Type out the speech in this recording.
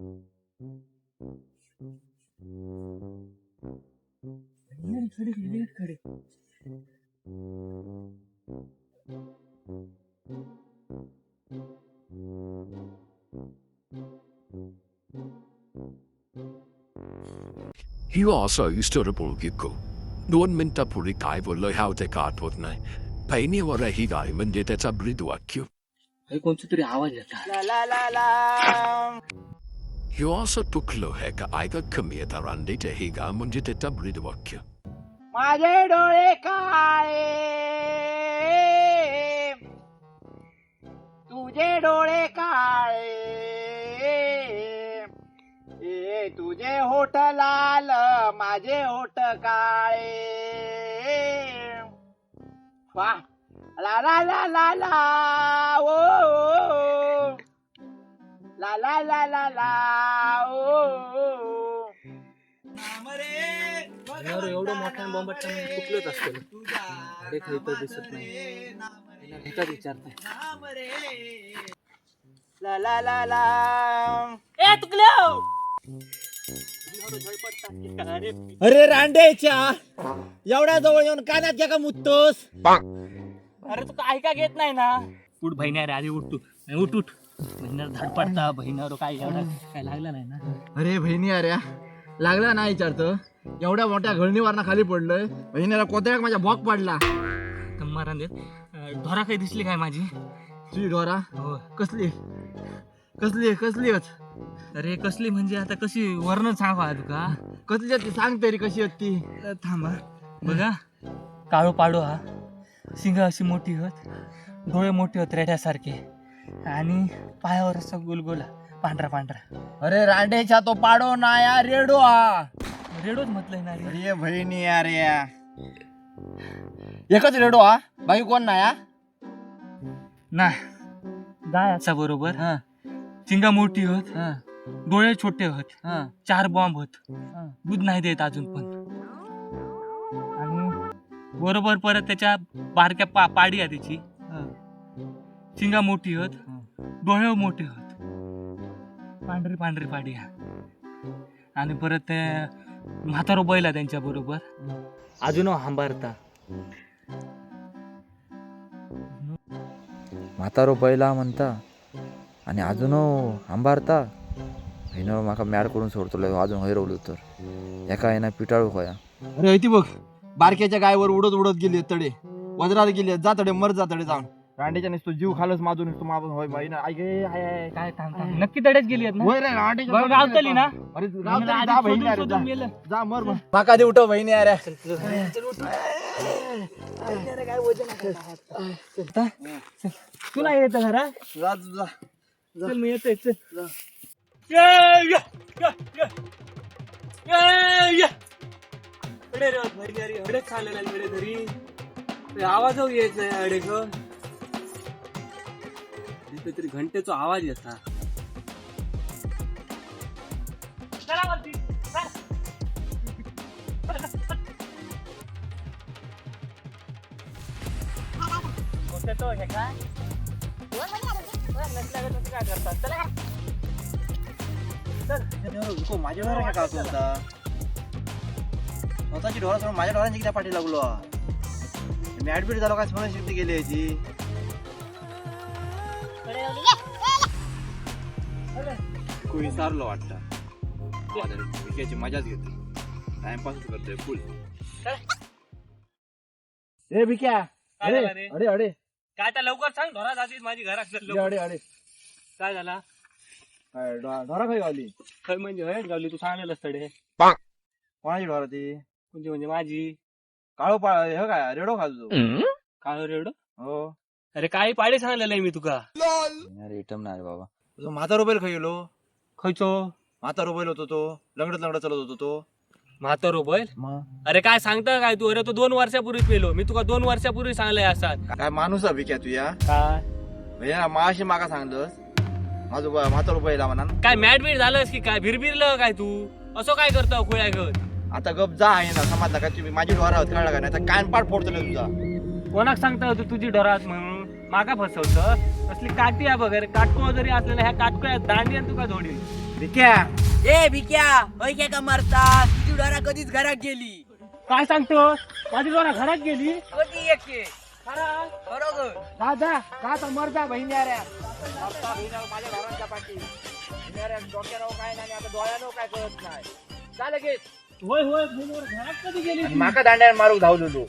You also used to बोलगिको दोन मिनिटापूर्वी काय बोललो ह्या ते का आठवत नाही बहिणीवर ही गाय म्हणजे त्याचा ब्रीद वाक्य हे कोणता तरी आवाज येतात ह्यो असं चुकलो आहे का ऐकत कमी येतात रांडीचे ही गाय म्हणजे त्याचा ब्रीद वाक्य माझे डोळे काळे तुझे डोळे काळे ए तुझे होठ लाल माझे होठ काळे वा ला ला ला ला ला ओ. ला ला ला ला. ला ओ. यार एवढं मोठ्या बॉम्बट चुकलंच असतं अरे काही तर दिसत नाही. ह्याचाच विचारतोय. ला ला ला ला. ए तुकल्या अरे रांडेच्या एवढ्या जवळ येऊन कानात घ्या का मुत्तोस. अरे तू काय का घेत नाही ना? उठ बहिण्या रे आधी उठ तू. उठ उठ. बहिणार धाड पडता बहिणावर काय एवढा काय लागला नाही ना? अरे बहिणी अरे. लागला नाही विचारतो एवढ्या मोठ्या घळणीवरनं खाली पडलोय. बहिणीला कोत्याक माझ्या भोक पडला. मारा देत अं, ढोरा काही दिसली काय माझी? तुझी डोरा हो. कसली? कसली कसली होत? अरे कसली म्हणजे आता कशी वर्ण सांगा तुका कसली होती? सांग तरी कशी होती? अ, थांबा. बघा. काळो पाडो हा. सिंग अशी मोठी होत. डोळे मोठे होत रेड्यासारखे. आणि पायावर असं गुलगुला. पांढरा पांढरा. अरे रांडेच्या तो पाडो नाया रेडो हा. रेडोच म्हटलंय ना रे. अरे बहिणी अरे एकच रेडो हा. बाकी कोण ना गाय असा बरोबर. हा. चिंगा मोठी होत. हा. डोळे छोटे होत. हा. चार बॉम्ब होत. हा. दूध नाही देत अजून पण. आणि बरोबर परत त्याच्या बारक्या पा पाडी आहे त्याची. चिंगा मोठी होत हा. डोळे मोठे होत. पांढरी पांढरी पाडी आणि परत ते म्हातारो बैल त्यांच्या बरोबर. अजून हांबारता. म्हातारो बैला म्हणता आणि अजून आंबारता हिनं माका मॅड करून सोडतलो अजून हैरवलो तर. एका येना पिटाळू होया अरे ती बघ. बारक्याच्या गायवर उडत उडत गेली तडे. वज्रात गेली जा तडे मर जा तडे जाऊन. रांडेच्या नुसतो जीव खालच माझून नुसतो मागून होय बाई ना ऐक ए, हाय, हाय. काय थांब थांब. नक्की तडेच गेली आहेत ना होय रे रांडेच्या बरं, तोंडी गावतली ना. अरे गावतली, जा बहिणी शोधून अरे, शोधून जा. मेलं. जा मर माका दे उठव बहिणी अरे तुला येत घरा जा जा चल मी येतोय चल ये, ये, ये, ये. ये, ये. अडे रे, घरी ते आवाज यायचा अडे ग इथे तरी घंटेचा आवाज येता. तो हे काय नसल्या गं तुम्ही काय? करता चला माझ्या डोळा काय होता स्वतःची सोडून माझ्या डोळ्यांची किती पाठी लागलो? मी ऍडमिट झालो काय सोनं शिफ्ट गेली याची. कोणी सारलो वाटतं. विक्याची मजाच घेते. टाइमपास करतोय फुल ए भिक्या. काय झालं रे? अडे अडे. काय तर लवकर सांग ढोरा जातीस माझी घरात. अडे अडे काय झाला? काय डो- ढोरा खाई गावली? खय म्हणजे हयच गावली तू सांगलेलंस तडे कोणाची ढोरा ती? म्हणजे म्हणजे माझी? काळो पा हे काय रेडो खातो काळ रेड? हो. अरे काही पाडे सांगलेलं आहे मी तुका. अरे इटम नाही रे बाबा. तुझा म्हातारो बैल खाई गेलो खयचो? म्हातारो बैल होतो तो. लंगडत लंगडत चालत होतो तो. म्हातारो बैल मग? अरे काय सांगता काय तू? अरे तो दोन वर्षापूर्वी पेलो. मी तुका दोन वर्षापूर्वी सांगलंय असा. काय माणूस आहे भिक्या तुया? काय? भैया माशी माका सांगलंस. माझं ब- म्हातारो बैल म्हणा काय मॅड बीड झालंस की काय? भिरभिरलं काय तू? असं काय करतो खोळ्या घेऊन आता गप जा आहे ना समाज का? तुम्ही माझी ढोरा होत कळला का? नाही तर कान पाठ फोडतो तुझा. कोणाक सांगता तुझी डोरात म्हणून? माका फसवतं. असली काठी आहे बघ अरे काटको जरी असलेल्या ह्या काटको दांडी आणि तुका जोडी भिक्या. ए भिक्या होय का मरता तुझी डोरा कधीच घरात गेली. काय सांगतो माझी जोरा घरात गेली? कधी येते? बरोबर. जा जा जा तर मर जा बहिण्याऱ्या मरता बहिण्यावर माझ्या घरांच्या पाठी. काय नाही आता डोळ्यानं काय कळत नाही. जा लगेच. होय होय घरात कधी गेली? माका दांड्यावर मारू धावलेलो